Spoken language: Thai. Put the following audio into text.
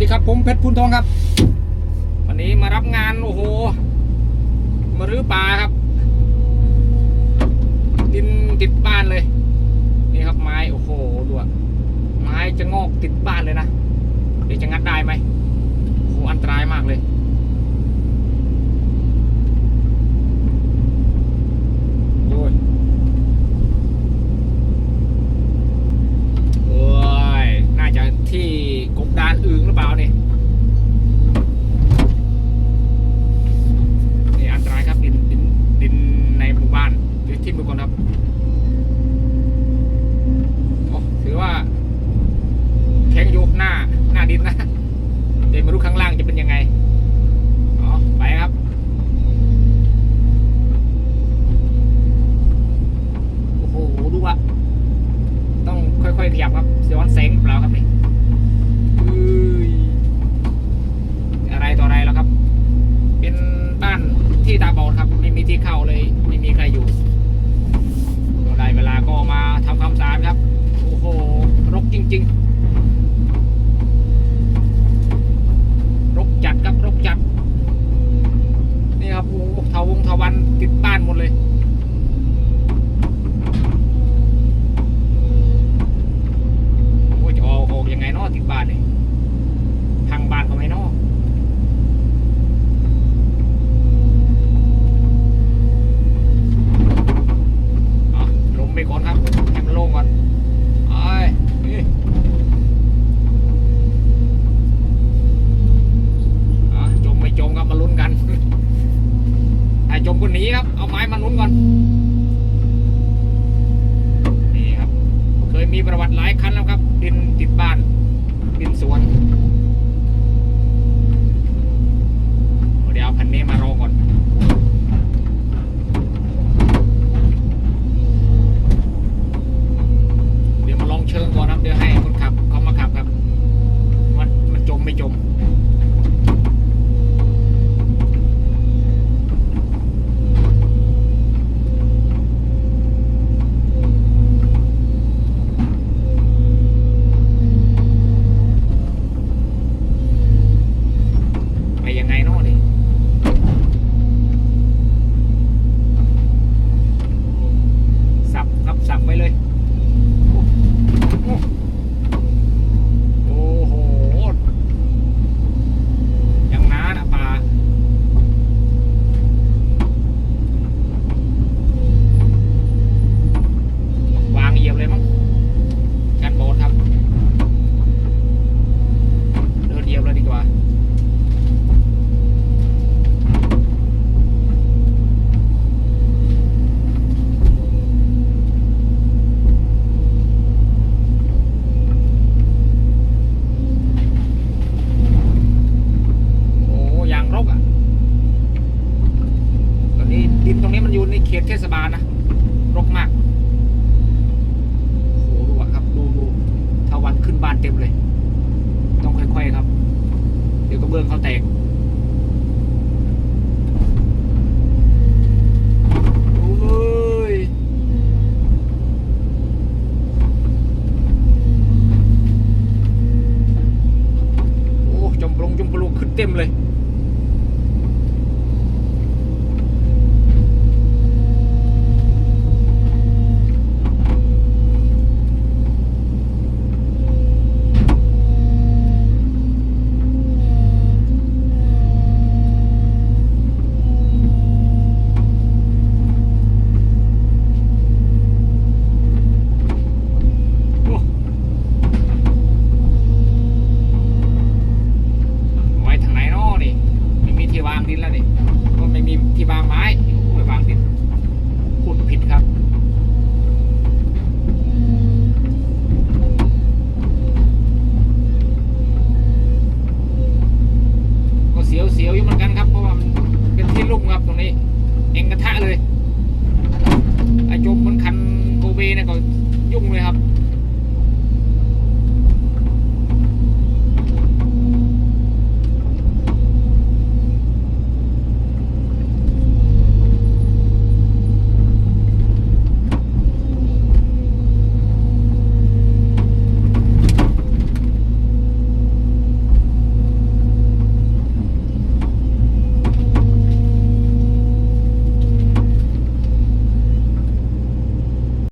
ดีครับผมเพชรพุนทองครับ วันนี้มารับงานโอ้โห มารื้อป่าครับ ดินติดบ้านเลย นี่ครับไม้โอ้โหดูอะไม้จะงอกติดบ้านเลยนะเดี๋ยวจะงัดได้ไหมโอ้โหอันตรายมากเลย Thank you. หนีครับ เอาไม้มานุนก่อน นี่ครับ เคยมีประวัติหลายคันแล้วครับ ดินติดบ้าน ดินสวน เดี๋ยวเอาพันนี้มารอก่อน รกมาก โหดูอะครับ ดูดูทวันขึ้นบ้านเต็มเลย ต้องค่อยๆครับ เดี๋ยวก็เบื้องเขาแตกจมปลงจมปลูขึ้นเต็มเลยับตรงนี้เองกระทะเลยไอจมบนคันโกเบเนี่ยก็ยุ่งเลยครับ